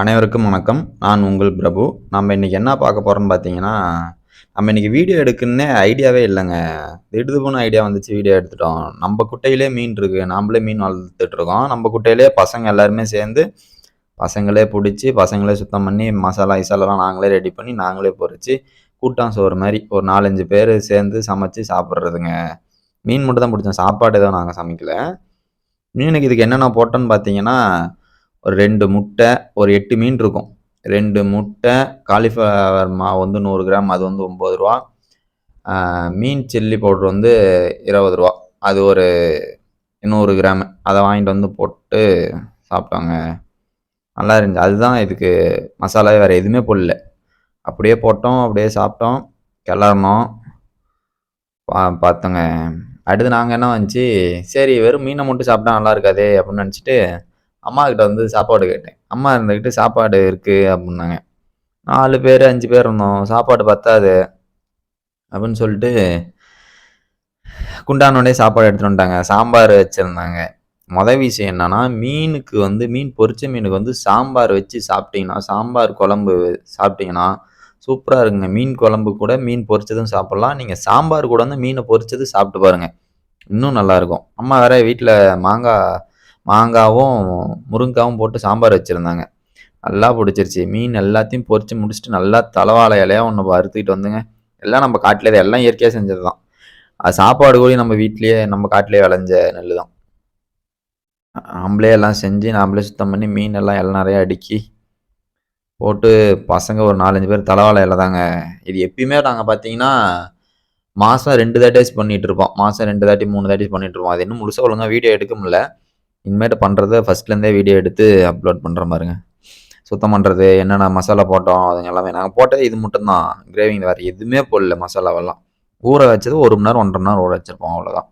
அனைவருக்கும் வணக்கம். நான் உங்கள் பிரபு. நம்ம இன்னைக்கு என்ன பார்க்க போகிறோம்னு பார்த்தீங்கன்னா நம்ம இன்னைக்கு வீடியோ எடுக்குன்னே ஐடியாவே இல்லைங்க. திடுது போன ஐடியா வந்துச்சு வீடியோ எடுத்துட்டோம். நம்ம குட்டையிலே மீன் இருக்கு. நாமளே மீன் வளர்த்துட்டு இருக்கோம். நம்ம குட்டையிலே பசங்க எல்லாருமே சேர்ந்து பசங்களே பிடிச்சி பசங்களே சுத்தம் பண்ணி மசாலா இசாலெல்லாம் நாங்களே ரெடி பண்ணி நாங்களே பொறிச்சு கூட்டம் சோறு மாதிரி ஒரு நாலஞ்சு பேர் சேர்ந்து சமைச்சு சாப்பிட்றதுங்க. மீன் மட்டும் தான் பிடிச்சோம். சாப்பாடு எதுவும் நாங்கள் சமைக்கல. மீனுக்கு இதுக்கு என்னென்ன போட்டோன்னு பார்த்தீங்கன்னா ஒரு ரெண்டு முட்டை ஒரு எட்டு மீன் இருக்கும். ரெண்டு முட்டை காலிஃப்ளவர் மாவு வந்து நூறு கிராம் அது வந்து ஒம்பது ரூபா. மீன் சில்லி பவுடர் வந்து இருபது ரூபா. அது ஒரு நூறு கிராம். அதை வாங்கிட்டு வந்து போட்டு சாப்பிட்டாங்க. நல்லா இருந்துச்சு. அதுதான் இதுக்கு மசாலாவே வேறு எதுவுமே போடல. அப்படியே போட்டோம் அப்படியே சாப்பிட்டோம். கிளறினோம் பா பார்த்தோங்க அடுத்து நாங்கள் என்ன வந்துச்சு? சரி வெறும் மீனை மட்டும் சாப்பிட்டா நல்லா இருக்காதே அப்படின்னு நினச்சிட்டு அம்மா கிட்ட வந்து சாப்பாடு கேட்டேன். அம்மா இருந்துக்கிட்டு சாப்பாடு இருக்குது அப்படின்னாங்க. நாலு பேர் அஞ்சு பேர் இருந்தோம். சாப்பாடு பத்தாது அப்படின்னு சொல்லிட்டு குண்டானோடே சாப்பாடு எடுத்துகிட்டு வந்துட்டாங்க. சாம்பார் வச்சுருந்தாங்க. மொதல் விஷயம் என்னன்னா மீனுக்கு வந்து மீன் பொரிச்ச மீனுக்கு வந்து சாம்பார் வச்சு சாப்பிட்டீங்கன்னா சாம்பார் குழம்பு சாப்பிட்டீங்கன்னா சூப்பராக இருக்குங்க. மீன் குழம்பு கூட மீன் பொரிச்சதும் சாப்பிட்லாம். நீங்கள் சாம்பார் கூட வந்து மீனை பொரிச்சது சாப்பிட்டு பாருங்கள் இன்னும் நல்லாயிருக்கும் அம்மா வேற வீட்டில் மாங்காய் மாங்காவும் முருங்காவும் போட்டு சாம்பார் வச்சுருந்தாங்க. நல்லா பிடிச்சிருச்சு. மீன் எல்லாத்தையும் பொறிச்சு முடிச்சுட்டு நல்லா தலைவாழை இலையாக ஒன்று வறுத்துக்கிட்டு வந்துங்க. எல்லாம் நம்ம காட்டிலே தான். எல்லாம் இயற்கையாக செஞ்சது தான் அது சாப்பாடு கூட நம்ம வீட்லேயே நம்ம காட்டிலே விளைஞ்ச நெல் தான் நம்மளே எல்லாம் செஞ்சு நாமளே சுத்தம் பண்ணி மீன் எல்லாம் எல்லாம் நிறையா அடுக்கி போட்டு பசங்க ஒரு நாலஞ்சு பேர் தலைவாழை தாங்க. இது எப்பயுமே நாங்கள் பார்த்தீங்கன்னா மாதம் ரெண்டு தாட்டிஸ் பண்ணிட்டு இருப்போம். மாதம் ரெண்டு தாட்டி மூணு தாட்டி பண்ணிகிட்டு இருப்போம். அது இன்னும் முழுசாக ஒழுங்காக வீடியோ எடுக்க முடியல. இனிமேட்டு பண்ணுறத ஃபஸ்ட்லேருந்தே வீடியோ எடுத்து அப்லோட் பண்ணுற மாதிரிங்க. சுத்தம் பண்ணுறது என்னென்ன மசாலா போட்டோம் அதுங்க எல்லாமே. நாங்கள் போட்டது இது மட்டும்தான். கிரேவிங் வேறு எதுவுமே போடல மசாலாவெல்லாம். ஊற வச்சது ஒரு மணி நேரம் ஒன்றரை மணி நேரம் ஊற வச்சுருப்போம் அவ்வளோதான்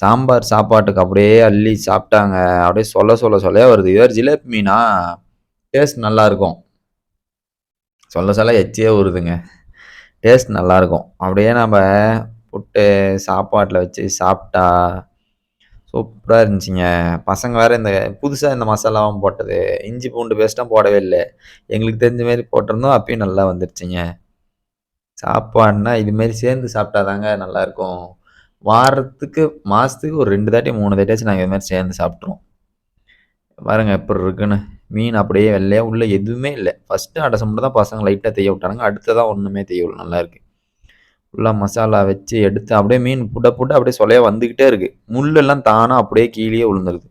சாம்பார் சாப்பாட்டுக்கு அப்படியே அள்ளி சாப்பிட்டாங்க. அப்படியே சொல்ல சொல்ல சொல்லவே வருது. இவர் ஜிலேபி மீனா டேஸ்ட் நல்லா இருக்கும் சொல்ல சொல்ல எச்சியே வருதுங்க டேஸ்ட் நல்லாயிருக்கும். அப்படியே நம்ம புட்டு சாப்பாட்டில் வச்சு சாப்பிட்டா சூப்பராக இருந்துச்சுங்க. பசங்க வேற இந்த புதுசாக இந்த மசாலாவும் போட்டது. இஞ்சி பூண்டு பேஸ்ட்டும் போடவே இல்லை. எங்களுக்கு தெரிஞ்ச மாதிரி போட்டிருந்தோம் அப்பயும் நல்லா வந்துருச்சுங்க. சாப்பாடுனா இதுமாரி சேர்ந்து சாப்பிட்டாதாங்க நல்லா இருக்கும் வாரத்துக்கு மாதத்துக்கு ஒரு ரெண்டு தாட்டி மூணு தாட்டியாச்சும் நாங்கள் இதுமாரி சேர்ந்து சாப்பிட்ருவோம் பாருங்க எப்படி இருக்குன்னு. மீன் அப்படியே வெள்ளையாக உள்ள எதுவுமே இல்லை. ஃபஸ்ட்டு அடை மட்டும் தான் பசங்க லைட்டாக தெய்ய விட்டானுங்க. அடுத்ததான் ஒன்றுமே தெய்யல நல்லாயிருக்கு. ஃபுல்லாக மசாலா வச்சு எடுத்து அப்படியே மீன் புட புட அப்படியே சொலையா வந்துக்கிட்டே இருக்குது முள்ளெல்லாம் தானாக அப்படியே கீழே விழுந்துருது.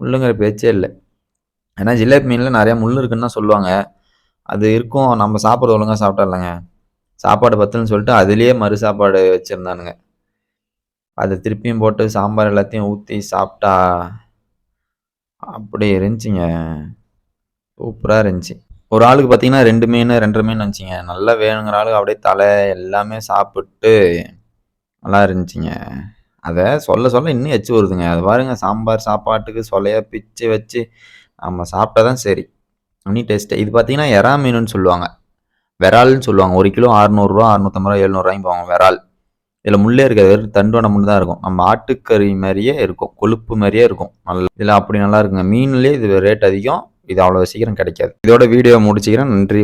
முள்ளுங்கிற பேச்சே இல்லை. ஏன்னா ஜிலேபி மீனில் நிறையா முள் இருக்குன்னு தான் சொல்லுவாங்க. அது இருக்கும். நம்ம சாப்பிட்றது ஒழுங்காக சாப்பிட்டா இல்லைங்க. சாப்பாடு பத்தலன்னு சொல்லிட்டு அதுலேயே மறு சாப்பாடு வச்சுருந்தானுங்க. அதை திருப்பியும் போட்டு சாம்பார் எல்லாத்தையும் ஊற்றி சாப்பிட்டா அப்படி இருந்துச்சுங்க. சூப்பராக இருந்துச்சு. ஒரு ஆளுக்கு பார்த்தீங்கன்னா ரெண்டு மீன் ரெண்டு மீன் வந்துச்சிங்க நல்லா வேணுங்கிற ஆளுக்கு அப்படியே தலை எல்லாமே சாப்பிட்டு நல்லா இருந்துச்சிங்க. அதை சொல்ல சொல்ல இன்னும் எச்சு வருதுங்க. அது பாருங்க சாம்பார் சாப்பாட்டுக்கு சொலையாக பிச்சு வச்சு நம்ம சாப்பிட்டா தான் சரி. இனி டேஸ்ட்டு இது பார்த்தீங்கன்னா எறா மீனுன்னு சொல்லுவாங்க. விரால்னு சொல்லுவாங்க. ஒரு கிலோ அறுநூறுரூவா அறுநூத்தம்பது ரூபா எழுநூறுவாய்க்கு போவாங்க விரால் இதில் முள்ளே இருக்காது. வெறும் தண்டோட மட்டும் தான் இருக்கும். நம்ம ஆட்டுக்கறி மாதிரியே இருக்கும். கொழுப்பு மாதிரியே இருக்கும். நல்லா இதில் அப்படி நல்லா இருக்குங்க. மீன்லேயே இது ரேட் அதிகம். இது அவ்வளோ சீக்கிரம் கிடைக்காது. இதோட வீடியோ முடிச்சுக்கிறேன். நன்றி.